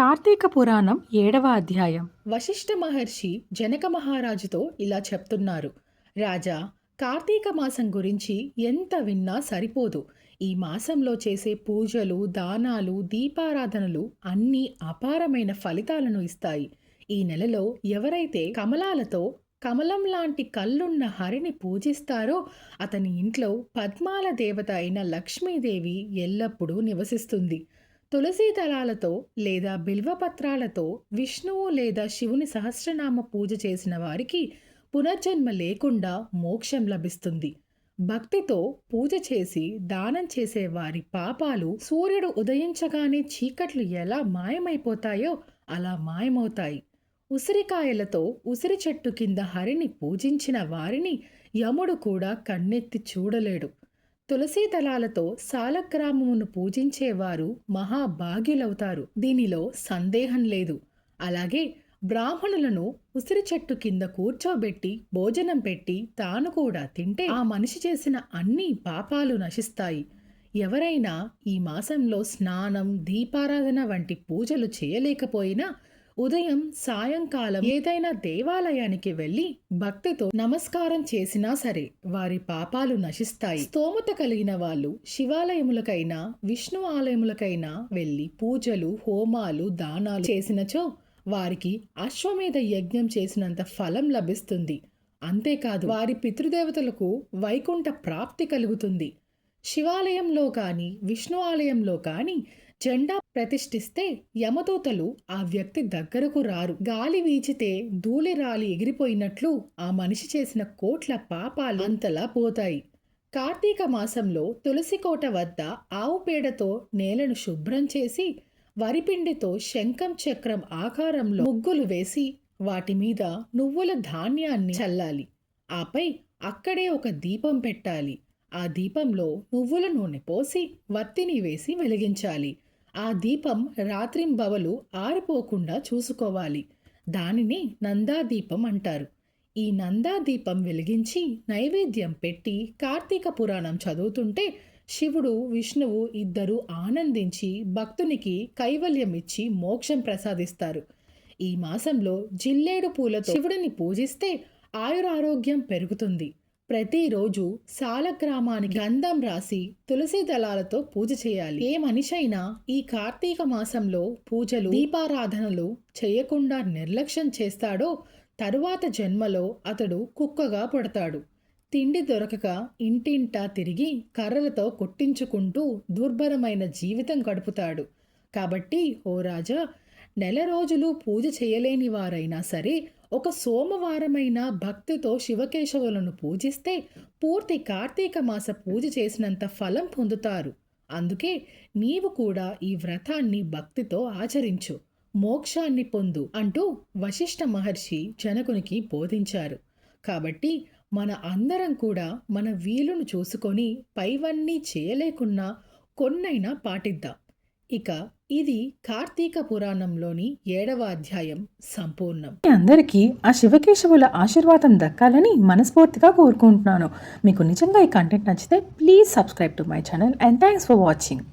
కార్తీక పురాణం ఏడవ అధ్యాయం. వశిష్ఠ మహర్షి జనక మహారాజుతో ఇలా చెప్తున్నారు. రాజా కార్తీక మాసం గురించి ఎంత విన్నా సరిపోదు. ఈ మాసంలో చేసే పూజలు దానాలు దీపారాధనలు అన్నీ అపారమైన ఫలితాలను ఇస్తాయి. ఈ నెలలో ఎవరైతే కమలాలతో కమలం లాంటి కళ్ళున్న హరిని పూజిస్తారో అతని ఇంట్లో పద్మాల దేవత అయిన లక్ష్మీదేవి ఎల్లప్పుడూ నివసిస్తుంది. తులసీ దళాలతో లేదా బిల్వపత్రాలతో విష్ణువు లేదా శివుని సహస్రనామ పూజ చేసిన వారికి పునర్జన్మ లేకుండా మోక్షం లభిస్తుంది. భక్తితో పూజ చేసి దానం చేసే వారి పాపాలు సూర్యుడు ఉదయించగానే చీకట్లు ఎలా మాయమైపోతాయో అలా మాయమవుతాయి. ఉసిరికాయలతో ఉసిరి చెట్టు కింద హరిని పూజించిన వారిని యముడు కూడా కన్నెత్తి చూడలేడు. తులసీ దళాలతో సాలగ్రామమును పూజించేవారు మహాభాగ్యులవుతారు. దీనిలో సందేహం లేదు. అలాగే బ్రాహ్మణులను ఉసిరి చెట్టు కింద కూర్చోబెట్టి భోజనం పెట్టి తాను కూడా తింటే ఆ మనిషి చేసిన అన్ని పాపాలు నశిస్తాయి. ఎవరైనా ఈ మాసంలో స్నానం దీపారాధన వంటి పూజలు చేయలేకపోయినా ఉదయం సాయంకాలం ఏదైనా దేవాలయానికి వెళ్ళి భక్తితో నమస్కారం చేసినా సరే వారి పాపాలు నశిస్తాయి. స్తోమత కలిగిన వాళ్ళు శివాలయములకైనా విష్ణు ఆలయములకైనా వెళ్ళి పూజలు హోమాలు దానాలు చేసినచో వారికి అశ్వమేధ యజ్ఞం చేసినంత ఫలం లభిస్తుంది. అంతేకాదు వారి పితృదేవతలకు వైకుంఠ ప్రాప్తి కలుగుతుంది. శివాలయంలో కానీ విష్ణు ఆలయంలో కానీ జెండా ప్రతిష్ఠిస్తే యమదూతలు ఆ వ్యక్తి దగ్గరకు రారు. గాలి వీచితే ధూళి రాలి ఎగిరిపోయినట్లు ఆ మనిషి చేసిన కోట్ల పాపాలు అంతలా పోతాయి. కార్తీక మాసంలో తులసి కోట వద్ద ఆవు పేడతో నేలను శుభ్రం చేసి వరిపిండితో శంఖం చక్రం ఆకారంలో ముగ్గులు వేసి వాటి మీద నువ్వుల ధాన్యాన్ని చల్లాలి. ఆపై అక్కడే ఒక దీపం పెట్టాలి. ఆ దీపంలో నువ్వుల నూనె పోసి వత్తిని వేసి వెలిగించాలి. ఆ దీపం రాత్రింబవలు ఆరిపోకుండా చూసుకోవాలి. దానిని నందాదీపం అంటారు. ఈ నందాదీపం వెలిగించి నైవేద్యం పెట్టి కార్తీక పురాణం చదువుతుంటే శివుడు విష్ణువు ఇద్దరు ఆనందించి భక్తునికి కైవల్యం ఇచ్చి మోక్షం ప్రసాదిస్తారు. ఈ మాసంలో జిల్లేడు పూలతో శివుడిని పూజిస్తే ఆయురారోగ్యం పెరుగుతుంది. ప్రతిరోజు సాలగ్రామానికి గంధం రాసి తులసి దళాలతో పూజ చేయాలి. ఏ మనిషైనా ఈ కార్తీక మాసంలో పూజలు దీపారాధనలు చేయకుండా నిర్లక్ష్యం చేస్తాడో తరువాత జన్మలో అతడు కుక్కగా పడతాడు. తిండి దొరకక ఇంటింటా తిరిగి కర్రలతో కొట్టించుకుంటూ దుర్భరమైన జీవితం గడుపుతాడు. కాబట్టి ఓ రాజా నెల రోజులు పూజ చేయలేని వారైనా సరే ఒక సోమవారమైన భక్తితో శివకేశవులను పూజిస్తే పూర్తి కార్తీక మాస పూజ చేసినంత ఫలం పొందుతారు. అందుకే నీవు కూడా ఈ వ్రతాన్ని భక్తితో ఆచరించు మోక్షాన్ని పొందు అంటూ వశిష్ఠ మహర్షి జనకునికి బోధించారు. కాబట్టి మన అందరం కూడా మన వీలును చూసుకొని పైవన్నీ చేయలేకున్నా కొన్నైనా పాటిద్దాం. ఇక ఇది కార్తీక పురాణంలోని ఏడవ అధ్యాయం సంపూర్ణం. అందరికీ ఆ శివకేశవుల ఆశీర్వాదం దక్కాలని మనస్ఫూర్తిగా కోరుకుంటున్నాను. మీకు నిజంగా ఈ కంటెంట్ నచ్చితే please subscribe to my channel and thanks for watching